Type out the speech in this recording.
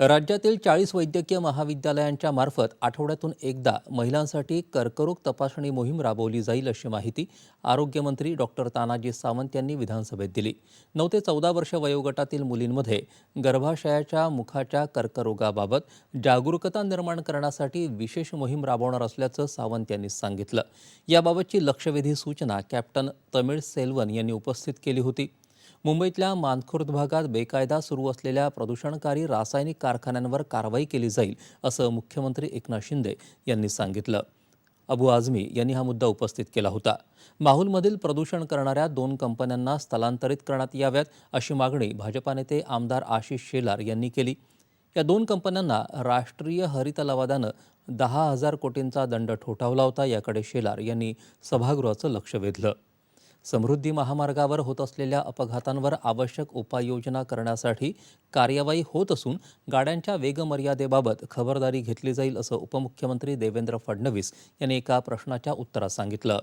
राज्यातील चाळीस वैद्यकीय महाविद्यालयांच्या मार्फत आठवड्यातून एकदा महिलांसाठी कर्करोग तपासणी मोहीम राबवली जाईल अशी माहिती आरोग्यमंत्री डॉक्टर तानाजी सावंत यांनी विधानसभेत दिली. नऊ ते चौदा वर्ष वयोगटातील मुलींमध्ये गर्भाशयाच्या मुखाच्या कर्करोगाबाबत जागरूकता निर्माण करण्यासाठी विशेष मोहीम राबवणार असल्याचं सावंत यांनी सांगितलं. याबाबतची लक्षवेधी सूचना कॅप्टन तमिळ सेल्वन यांनी उपस्थित केली होती. मुंबईतल्या मानखुर्द भागात बेकायदा सुरू असलेल्या प्रदूषणकारी रासायनिक कारखान्यांवर कारवाई केली जाईल असं मुख्यमंत्री एकनाथ शिंदे यांनी सांगितलं. अबू आझमी यांनी हा मुद्दा उपस्थित केला होता. माहूलमधील प्रदूषण करणाऱ्या दोन कंपन्यांना स्थलांतरित करण्यात याव्यात अशी मागणी भाजपा नेते आमदार आशिष शेलार यांनी केली. या दोन कंपन्यांना राष्ट्रीय हरित लवादानं दहा हजार कोटींचा दंड ठोठावला होता याकडे शेलार यांनी सभागृहाचं लक्ष वेधलं. समृद्धी महामार्गावर होत असलेल्या अपघातांवर आवश्यक उपाययोजना करण्यासाठी कार्यवाही होत असून गाड्यांच्या वेगमर्यादेबाबत खबरदारी घेतली जाईल असं उपमुख्यमंत्री देवेंद्र फडणवीस यांनी एका प्रश्नाच्या उत्तरात सांगितलं.